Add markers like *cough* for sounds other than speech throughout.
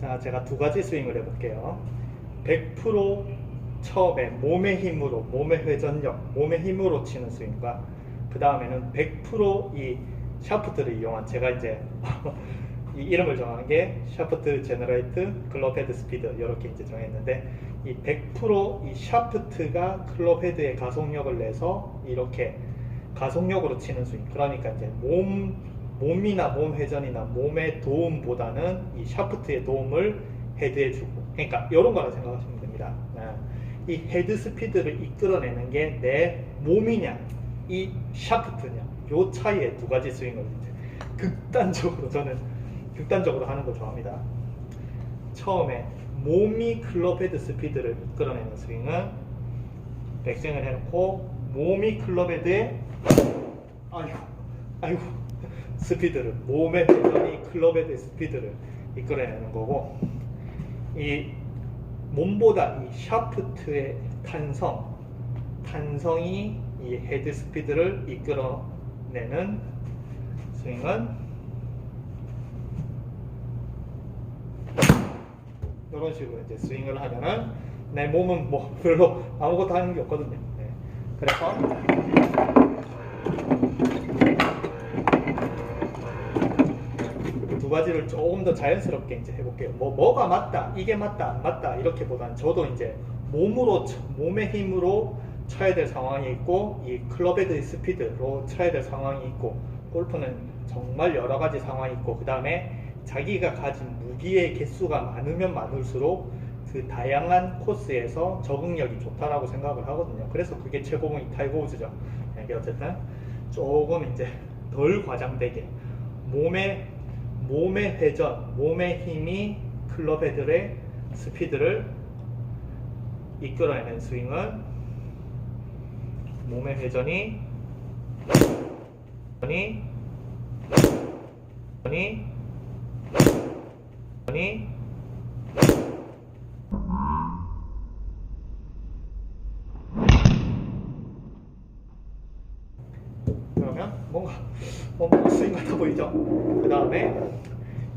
자, 제가 두 가지 스윙을 해볼게요. 100% 처음에 몸의 힘으로, 몸의 회전력, 몸의 힘으로 치는 스윙과 그 다음에는 100%이 샤프트를 이용한 제가 이제 *laughs* 이 이름을 정한 게 샤프트 제너레이트 클럽 헤드 스피드 이렇게 이제 정했는데 이 100%이 샤프트가 클럽 헤드에 가속력을 내서 이렇게 가속력으로 치는 스윙 그러니까 이제 몸 몸이나 몸 회전이나 몸의 도움보다는 이 샤프트의 도움을 헤드에 주고 그러니까 이런 거라 생각하시면 됩니다. 아, 이 헤드 스피드를 이끌어내는 게 내 몸이냐 이 샤프트냐 요 차이의 두 가지 스윙을 이제 극단적으로 저는 극단적으로 하는 걸 좋아합니다. 처음에 몸이 클럽 헤드 스피드를 이끌어내는 스윙은 백스윙을 해놓고 몸이 클럽 헤드에 아이고 아이고 스피드를 몸의 회전이 클럽 헤드 스피드를 이끌어내는 거고 이 몸보다 이 샤프트의 탄성 탄성이 이 헤드 스피드를 이끌어내는 스윙은 이런 식으로 이제 스윙을 하면은 내 몸은 뭐 *laughs* 별로 아무것도 하는 게 없거든요. 네. 그래서 두 가지를 조금 더 자연스럽게 이제 해볼게요. 뭐 뭐가 맞다, 이게 맞다, 안 맞다 이렇게보다는 저도 이제 몸으로 쳐- 몸의 힘으로 쳐야 될 상황이 있고 이 클럽헤드의 스피드로 쳐야 될 상황이 있고 골프는 정말 여러 가지 상황이 있고 그 다음에 자기가 가진 무기의 개수가 많으면 많을수록 그 다양한 코스에서 적응력이 좋다라고 생각을 하거든요. 그래서 그게 최고봉이 타이거 우즈죠. 네, 어쨌든 조금 이제 덜 과장되게 몸의 몸의 회전, 몸의 힘이 클럽 헤드의 스피드를 이끌어내는 스윙은 몸의 회전이 회전이 회전이 회전이 그러면 뭔가 뭔가 스윙 같아 보이죠? 그 다음에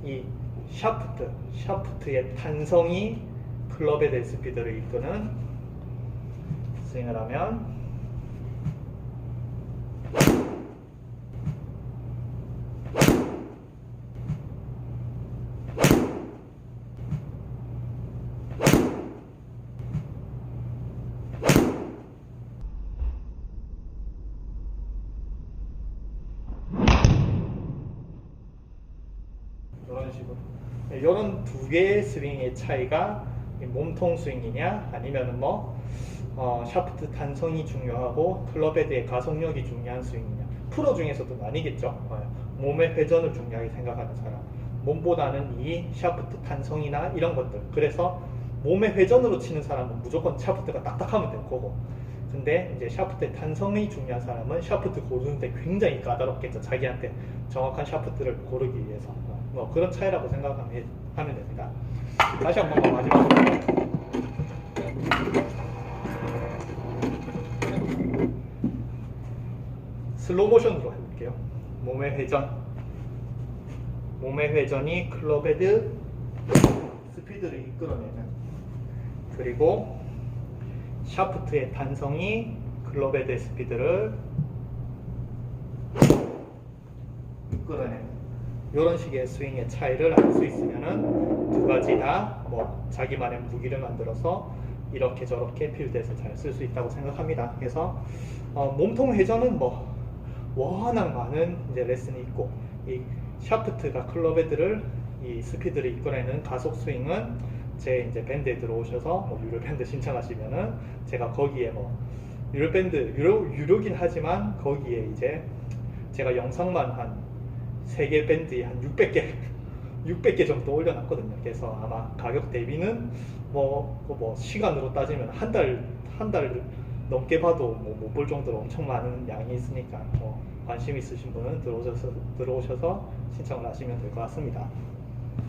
이 샤프트, 샤프트의 탄성이 클럽에 대한 스피드를 이끄는 스윙을 하면 이런 식으로. 이런 두 개의 스윙의 차이가 이 몸통 스윙이냐 아니면은 뭐 어, 샤프트 탄성이 중요하고 클럽헤드의 가속력이 중요한 스윙이냐. 프로 중에서도 나뉘겠죠. 어, 몸의 회전을 중요하게 생각하는 사람. 몸보다는 이 샤프트 탄성이나 이런 것들. 그래서 몸의 회전으로 치는 사람은 무조건 샤프트가 딱딱하면 될 거고. 근데 이제 샤프트의 탄성이 중요한 사람은 샤프트 고르는데 굉장히 까다롭겠죠. 자기한테 정확한 샤프트를 고르기 위해서. 어, 뭐 그런 차이라고 생각하면 하면 됩니다 다시 한번 마지막으로 슬로우 모션으로 해볼게요. 몸의 회전. 몸의 회전이 클럽헤드 스피드를 이끌어내는. 그리고 샤프트의 탄성이 클럽헤드 스피드를 이끌어내는. 이런 식의 스윙의 차이를 알 수 있으면은 두 가지 다 뭐 자기만의 무기를 만들어서 이렇게 저렇게 필드에서 잘 쓸 수 있다고 생각합니다. 그래서 어, 몸통 회전은 뭐 워낙 많은 이제 레슨이 있고 이 샤프트가 클럽 헤드를 이 스피드를 이끌어내는 가속 스윙은 제 이제 밴드에 들어오셔서 뭐 유료 밴드 신청하시면은 제가 거기에 뭐 유료 밴드 유료 유료긴 하지만 거기에 이제 제가 영상만 한 세개 밴드에 한 600개 600개 정도 올려놨거든요. 그래서 아마 가격 대비는 뭐, 그뭐 시간으로 따지면 한 달 한 달 넘게 봐도 뭐 못 볼 정도로 엄청 많은 양이 있으니까 뭐 관심 있으신 분은 들어오셔서 들어오셔서 신청을 하시면 될 것 같습니다.